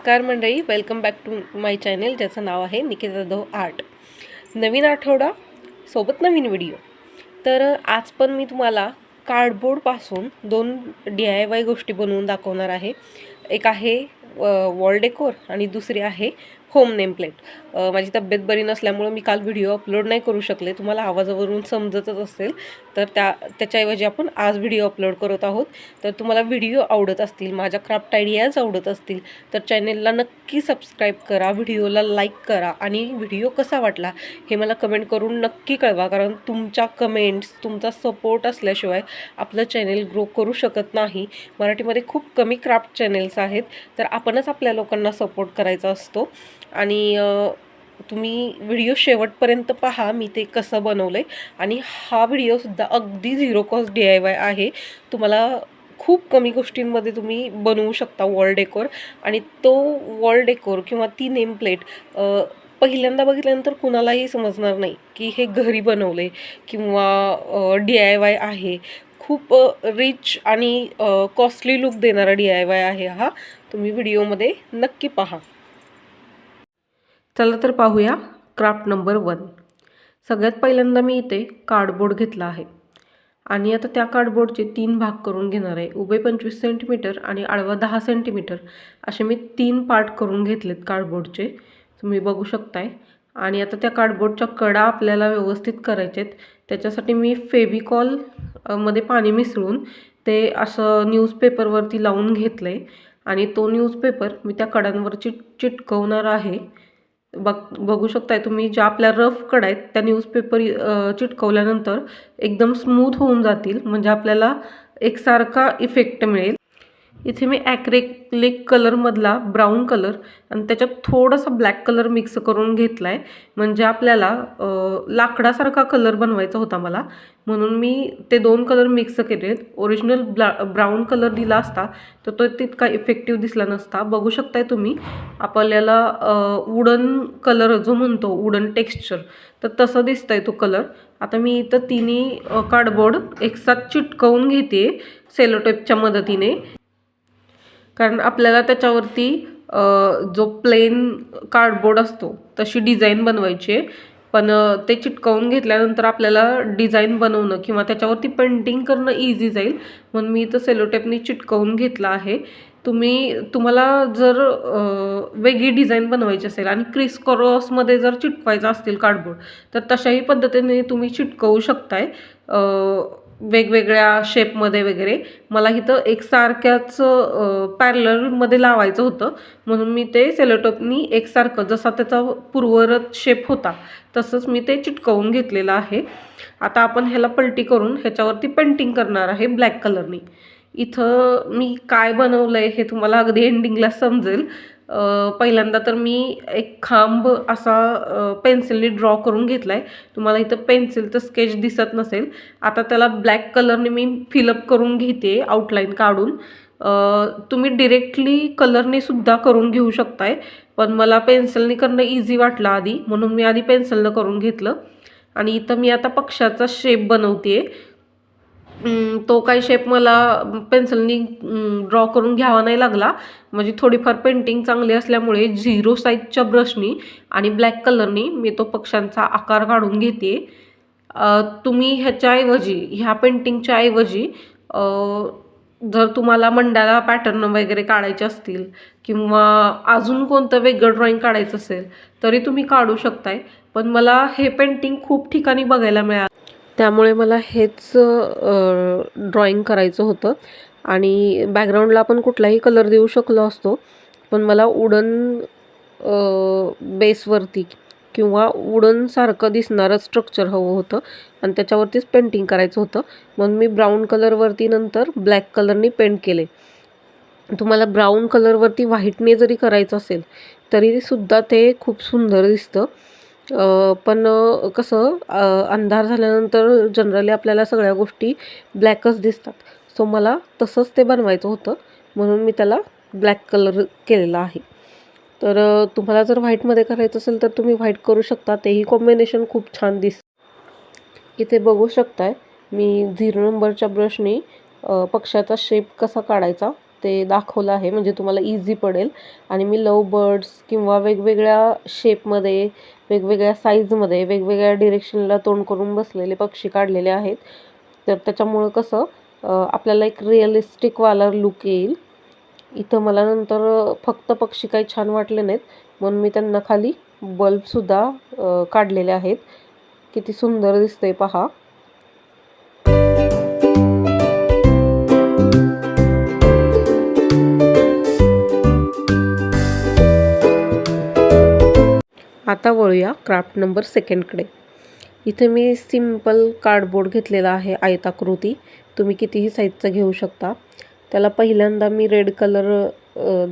नमस्कार मंडळी welcome back to my channel ज्याचं नाव आहे निकिता दो आर्ट. नवीन आठवडा सोबत नवीन व्हिडिओ तर आज पण मी तुम्हाला कार्डबोर्डपासून दोन डी आय वाय गोष्टी बनवून दाखवणार आहे. एक आहे वॉल डेकोर आणि दुसरी आहे होम नेम प्लेट माझी तब्येत बरी नसल्यामुळं मी काल व्हिडिओ अपलोड नाही करू शकले. तुम्हाला आवाजावरून समजतच असेल. तर त्या त्याच्याऐवजी आपण आज व्हिडिओ अपलोड करत आहोत. तर तुम्हाला व्हिडिओ आवडत असतील माझ्या क्राफ्ट आयडियाज आवडत असतील तर चॅनेलला नक्की सबस्क्राईब करा व्हिडिओला लाईक करा आणि व्हिडिओ कसा वाटला हे मला कमेंट करून नक्की कळवा. कारण तुमच्या कमेंट्स तुमचा सपोर्ट असल्याशिवाय आपलं चॅनेल ग्रो करू शकत नाही. मराठीमध्ये खूप कमी क्राफ्ट चॅनेल्स आहेत. तर आपणच आपल्या लोकांना सपोर्ट करायचा असतो. आणि तुम्ही व्हिडिओ शेवटपर्यंत पहा मी ते कसं बनवलं आहे आणि हा व्हिडिओसुद्धा अगदी zero cost D I Y आहे. तुम्हाला खूप कमी गोष्टींमध्ये तुम्ही बनवू शकता वॉल डेकोर. आणि तो वॉल डेकोर किंवा ती नेम प्लेट पहिल्यांदा बघितल्यानंतर कुणालाही समजणार नाही की हे घरी बनवले किंवा डी आय वाय आहे. खूप रिच आणि कॉस्टली लुक देणारा डी आय वाय आहे हा. तुम्ही व्हिडिओमध्ये नक्की पहा. चला तर पाहूया क्राफ्ट नंबर वन. सगळ्यात पहिल्यांदा मी इथे कार्डबोर्ड घेतला आहे. आणि आता त्या कार्डबोर्डचे तीन भाग करून घेणार आहे. उभे पंचवीस सेंटीमीटर आणि आडवा दहा सेंटीमीटर असे मी तीन पार्ट करून घेतलेत कार्डबोर्डचे तुम्ही बघू शकताय. आणि आता त्या कार्डबोर्डच्या कडा आपल्याला व्यवस्थित करायचे आहेत. त्याच्यासाठी मी फेविकॉलमध्ये पाणी मिसळून ते असं न्यूजपेपरवरती लावून घेतलं आहे आणि तो न्यूजपेपर मी त्या कडांवरची चिटकवणार आहे. बघ बघू शकताय तुम्ही ज्या आपल्या रफ कडा आहेत त्या न्यूजपेपर चिटकवल्यानंतर एकदम स्मूथ होऊन जातील. म्हणजे आपल्याला एकसारखा इफेक्ट मिळेल. इथे मी ॲक्रेलिक कलरमधला ब्राऊन कलर आणि त्याच्यात थोडासा ब्लॅक कलर मिक्स करून घेतला आहे म्हणजे आपल्याला लाकडासारखा कलर बनवायचा होता मला. म्हणून मी ते दोन कलर मिक्स केलेत. ओरिजिनल ब्ला ब्राऊन कलर दिला असता तर तो तितका इफेक्टिव्ह दिसला नसता. बघू शकताय तुम्ही आपल्याला वुडन कलर जो म्हणतो वुडन टेक्स्चर तर तसं दिसतंय तो कलर आता मी इथं तिन्ही कार्डबोर्ड एकसाथ चिटकवून घेते सेलोटेपच्या मदतीने. कारण आपल्याला त्याच्यावरती जो प्लेन कार्डबोर्ड असतो तशी डिझाईन बनवायची आहे. पण ते चिटकवून घेतल्यानंतर आपल्याला डिझाईन बनवणं किंवा त्याच्यावरती पेंटिंग करणं इझी जाईल. म्हणून मी इथं सेलोटेपनी चिटकवून घेतला आहे. तुम्ही तुम्हाला जर वेगळी डिझाईन बनवायची असेल आणि क्रिस क्रॉसमध्ये जर चिटकवायचं असतील कार्डबोर्ड तर तशाही पद्धतीने तुम्ही चिटकवू शकताय. वेगवेगळ्या शेपमध्ये वगैरे. मला इथं एकसारख्याच पॅरलरमध्ये लावायचं होतं. म्हणून मी ते सेलोटोपनी एकसारखं जसा त्याचा पूर्वरत शेप होता तसंच मी ते चिटकवून घेतलेलं आहे. आता आपण ह्याला पलटी करून ह्याच्यावरती पेंटिंग करणार आहे ब्लॅक कलरनी इथं मी काय बनवलं आहे हे तुम्हाला अगदी एंडिंगला समजेल. पहिल्यांदा तर मी एक खांब असा पेन्सिलने ड्रॉ करून घेतला आहे तुम्हाला इथं पेन्सिलचं स्केच दिसत नसेल. आता त्याला ब्लॅक कलरने मी फिलअप करून घेते आउटलाईन काढून. तुम्ही डिरेक्टली कलरने सुद्धा करून घेऊ शकताय पण मला पेन्सिलने करणं इझी वाटलं आधी म्हणून मी आधी पेन्सिलनं करून घेतलं. आणि इथं मी आता पक्षाचा शेप बनवते आहे तो काही शेप मला पेन्सिलनी ड्रॉ करून घ्यावा नाही लागला. म्हणजे थोडीफार पेंटिंग चांगली असल्यामुळे झिरो साईजच्या ब्रशनी आणि ब्लॅक कलरनी मी तो पक्ष्यांचा आकार काढून घेते. तुम्ही ह्याच्याऐवजी ह्या पेंटिंगच्या ऐवजी जर तुम्हाला मंडाला पॅटर्न वगैरे काढायचे असतील किंवा अजून कोणतं वेगळं ड्रॉईंग काढायचं असेल तरी तुम्ही काढू शकताय. पण मला हे पेंटिंग खूप ठिकाणी बघायला मिळालं. त्यामुळे मला हेच ड्रॉईंग करायचं होतं. आणि बॅकग्राऊंडला आपण कुठलाही कलर देऊ शकलो असतो पण मला वुडन बेसवरती किंवा वुडनसारखं दिसणारं स्ट्रक्चर हवं होतं. आणि त्याच्यावरतीच पेंटिंग करायचं होतं. म्हणून मी ब्राऊन कलरवरती नंतर ब्लॅक कलरनी पेंट केले. तुम्हाला ब्राऊन कलरवरती व्हाईटने जरी करायचं असेल तरी सुद्धा ते खूप सुंदर दिसतं. पण कसं अंधार झाल्यानंतर जनरली आपल्याला सगळ्या गोष्टी ब्लॅकच दिसतात. सो मला तसंच ते बनवायचं होतं. म्हणून मी त्याला ब्लॅक कलर केलेला आहे. तर तुम्हाला जर व्हाईटमध्ये करायचं असेल तर तुम्ही व्हाईट करू शकता. तेही कॉम्बिनेशन खूप छान दिस इथे बघू शकताय मी झिरो नंबरच्या ब्रशनी पक्षाचा शेप कसा काढायचा ते दाखवलं आहे. म्हणजे तुम्हाला इझी पडेल. आणि मी लव बर्ड्स किंवा वेगवेगळ्या शेपमध्ये वेगवेगळ्या साईजमध्ये वेगवेगळ्या डिरेक्शनला तोंड करून बसलेले पक्षी काढलेले आहेत. तर त्याच्यामुळं कसं आपल्याला एक रिअलिस्टिकवाला लुक येईल. इथं मला नंतर फक्त पक्षी काही छान वाटले नाहीत. म्हणून मी त्यांना खाली बल्बसुद्धा काढलेले आहेत. किती सुंदर दिसतंय पहा. आता वळूया क्राफ्ट नंबर सेकंडकडे इथे मी सिंपल कार्डबोर्ड घेतलेला आहे आयताकृती. तुम्ही कितीही साईजचा घेऊ शकता. त्याला पहिल्यांदा मी रेड कलर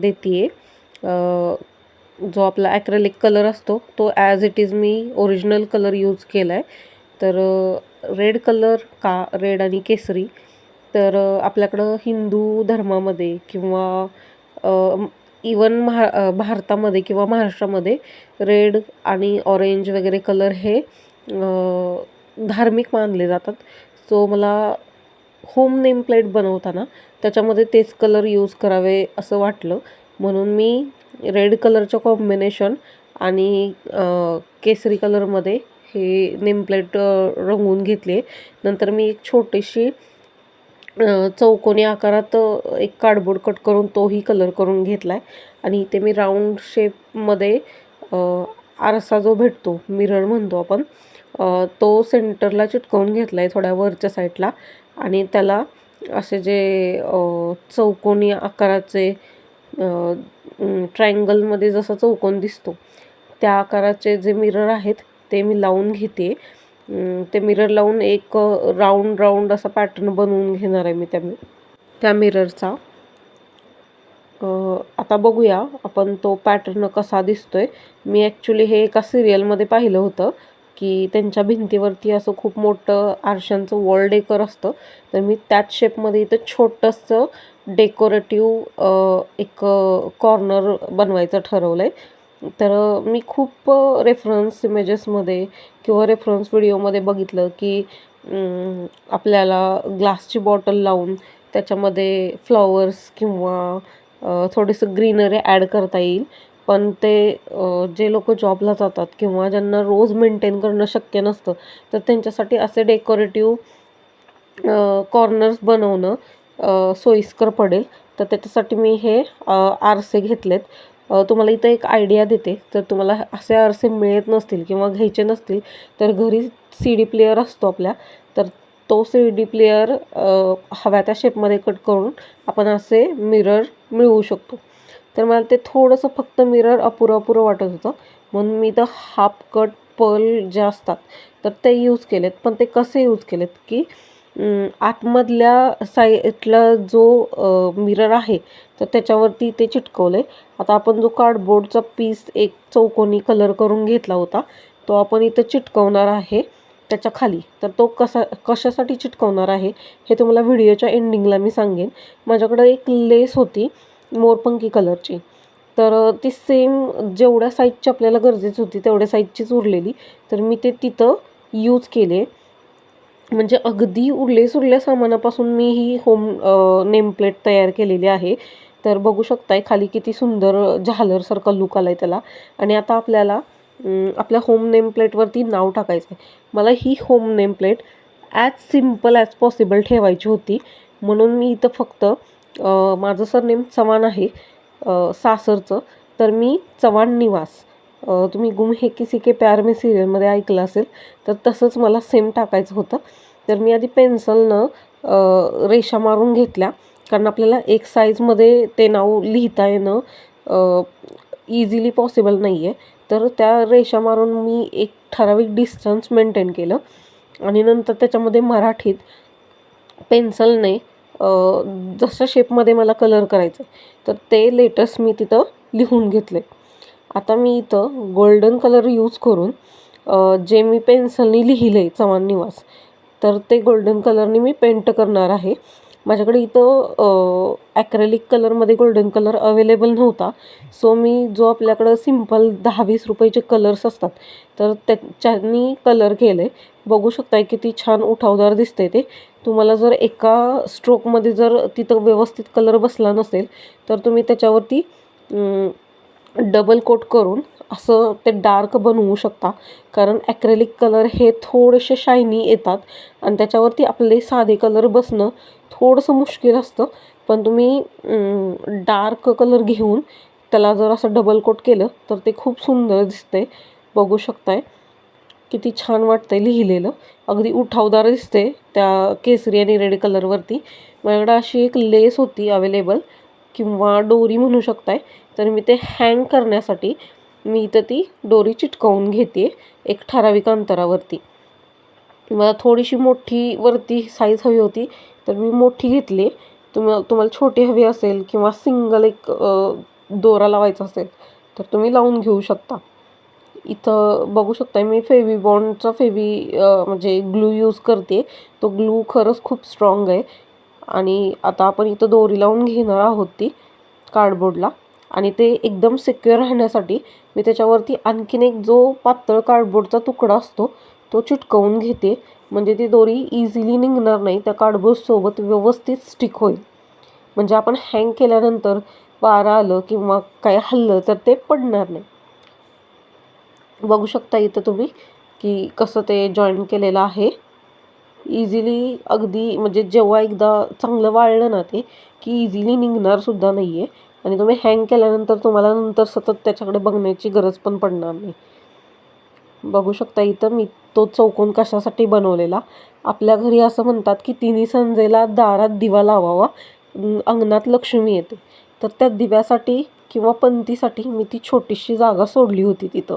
देते जो आपला ॲक्रेलिक कलर असतो तो ॲज इट इज मी ओरिजिनल कलर यूज केला आहे तर रेड कलर का रेड आणि केसरी. तर आपल्याकडं हिंदू धर्मामध्ये किंवा इवन महा भारतामध्ये किंवा महाराष्ट्रामध्ये रेड आणि ऑरेंज वगैरे कलर हे धार्मिक मानले जातात. सो मला होम नेम प्लेट बनवताना त्याच्यामध्ये तेच कलर यूज करावे असं वाटलं. म्हणून मी रेड कलरचं कॉम्बिनेशन आणि केसरी कलरमध्ये हे नेमप्लेट रंगवून घेतले नंतर मी एक छोटीशी चौकोनी आकारात एक कार्डबोर्ड कट करून तोही कलर करून घेतला आहे आणि इथे मी राऊंड शेपमध्ये आरसा जो भेटतो मिरर म्हणतो आपण तो सेंटरला चिटकवून घेतला आहे थोड्या वरच्या साईडला आणि त्याला असे जे चौकोनी आकाराचे ट्रायंगलमध्ये जसा चौकोन दिसतो त्या आकाराचे जे मिरर आहेत ते मी लावून घेते ते मिरर लावून एक राऊंड राऊंड असा पॅटर्न बनवून घेणार आहे मी त्या त्या मिररचा आता बघूया आपण तो पॅटर्न कसा दिसतोय. मी ॲक्च्युली हे एका सिरियलमध्ये पाहिलं होतं की त्यांच्या भिंतीवरती असं खूप मोठं आरशांचं वॉल डेकर असतं. तर मी त्याच शेपमध्ये इथं छोटंसं डेकोरेटिव्ह एक कॉर्नर बनवायचं ठरवलं आहे तर मी खूप रेफरन्स इमेजेसमध्ये किंवा रेफरन्स व्हिडिओमध्ये बघितलं की आपल्याला ग्लासची बॉटल लावून त्याच्यामध्ये फ्लॉवर्स किंवा थोडंसं ग्रीनरी ॲड करता येईल. पण ते जे लोक जॉबला जातात किंवा ज्यांना रोज मेंटेन करणं शक्य नसतं तर त्यांच्यासाठी असे डेकोरेटिव्ह कॉर्नर्स बनवणं सोयीस्कर पडेल. तर त्याच्यासाठी मी हे आरसे घेतलेत. तुम्हाला इथं एक आयडिया देते. तर तुम्हाला असे आरसे मिळत नसतील किंवा घ्यायचे नसतील तर घरी सी डी प्लेअर असतो आपल्या. तर तो सी डी प्लेअर हव्या त्या शेपमध्ये कट करून आपण असे मिरर मिळवू शकतो. तर मला ते थोडंसं फक्त मिरर अपुरं अपुरं वाटत होतं. म्हणून मी तर हाफ कट पर्ल जे असतात तर ते यूज केलेत. पण ते कसे यूज केलेत की आतमधल्या साईटला जो मिरर आहे तर त्याच्यावरती ते चिटकवलं आहे आता आपण जो कार्डबोर्डचा पीस एक चौकोनी कलर करून घेतला होता तो आपण इथं चिटकवणार आहे त्याच्याखाली. तर तो कसा कशासाठी चिटकवणार आहे हे तुम्हाला व्हिडिओच्या एंडिंगला मी सांगेन. माझ्याकडं एक लेस होती मोरपंखी कलरची तर ती सेम जेवढ्या साईजची आपल्याला गरजेची होती तेवढ्या साईजचीच उरलेली. तर मी ते तिथं यूज केले. म्हणजे अगदी उरले सुरल्या सामानापासून मी ही होम नेमप्लेट तयार केलेली आहे. तर बघू शकताय खाली किती सुंदर झालरसारखा लुक आला आहे त्याला. आणि आता आपल्याला आपल्या होम नेमप्लेटवरती नाव टाकायचं आहे मला ही home nameplate as simple as possible ठेवायची होती. म्हणून मी इथं फक्त माझं सरनेम चव्हाण आहे सासरचं. तर मी चव्हाण निवास. तुम्ही गुम हे किसी के प्यार में सिरियलमध्ये ऐकलं असेल तर तसंच मला सेम टाकायचं होतं. तर मी आधी पेन्सिलनं रेषा मारून घेतल्या. कारण आपल्याला एक साईजमध्ये ते नाव लिहिता येणं इझिली पॉसिबल नाही आहे तर त्या रेषा मारून मी एक ठराविक डिस्टन्स मेंटेन केलं. आणि नंतर त्याच्यामध्ये मराठीत पेन्सिलने जसं शेपमध्ये मला कलर करायचं तर ते लेटर्स मी तिथं लिहून घेतले आता मी इथं गोल्डन कलर यूज करून जे मी पेन्सिलनी लिहिले चव्हाण निवास तर ते गोल्डन कलरनी मी पेंट करणार आहे. माझ्याकडे इथं ॲक्रेलिक कलरमध्ये गोल्डन कलर अवेलेबल नव्हता. सो मी जो आपल्याकडं सिंपल दहा वीस रुपयाचे कलर्स असतात तर त्याच्यानी कलर केले बघू शकताय किती छान उठावदार दिसते ते. तुम्हाला जर एका स्ट्रोकमध्ये जर तिथं व्यवस्थित कलर बसला नसेल तर तुम्ही त्याच्यावरती डबल कोट करून असं ते डार्क बनवू शकता. कारण ॲक्रेलिक कलर हे थोडेसे शायनी येतात आणि त्याच्यावरती आपले साधे कलर बसणं थोडंसं मुश्किल असतं. पण तुम्ही डार्क कलर घेऊन त्याला जर असं डबल कोट केलं तर ते खूप सुंदर दिसते बघू शकताय. किती छान वाटतंय लिहिलेलं. अगदी उठावदार दिसते त्या केसरी आणि रेड कलरवरती माझ्याकडे अशी एक लेस होती अवेलेबल किंवा डोरी म्हणू शकताय तर मी ते हँग करण्यासाठी मी इथं ती दोरी चिटकवून घेते एक ठराविक अंतरावरती. मला थोडीशी मोठी वरती साईज हवी होती तर मी मोठी घेतली. तुम्हाला तुम्हाला छोटी हवी असेल किंवा सिंगल एक दोरा लावायचा असेल तर तुम्ही लावून घेऊ शकता. इथं बघू शकता मी फेवी बॉन्डचा फेवी म्हणजे ग्लू यूज करते. तो ग्लू खरंच खूप स्ट्रॉंग आहे. आणि आता आपण इथं दोरी लावून घेणार आहोत ती कार्डबोर्डला आणि ते एकदम सिक्युअर राहण्यासाठी मी त्याच्यावरती आणखीन एक जो पातळ कार्डबोर्डचा तुकडा असतो तो चिटकवून घेते. म्हणजे ती दोरी इझिली निघणार नाही त्या कार्डबोर्डसोबत व्यवस्थित स्टिक होईल. म्हणजे आपण हँग केल्यानंतर वारा आलं किंवा काय हल्लं तर ते पडणार नाही. बघू शकता इथं तुम्ही की कसं ते जॉईन केलेलं आहे. इझिली अगदी म्हणजे जेव्हा एकदा चांगलं वाळलं ना ते की इझिली निघणारसुद्धा नाही आहे आणि तुम्ही हँग केल्यानंतर तुम्हाला नंतर सतत त्याच्याकडे बघण्याची गरज पण पडणार नाही. बघू शकता इथं मी तो चौकोन कशासाठी बनवलेला. आपल्या घरी असं म्हणतात की तिन्ही संजेला दारात दिवा लावावा. अंगणात लक्ष्मी येते. तर त्या दिव्यासाठी किंवा पंतीसाठी मी ती छोटीशी जागा सोडली होती तिथं.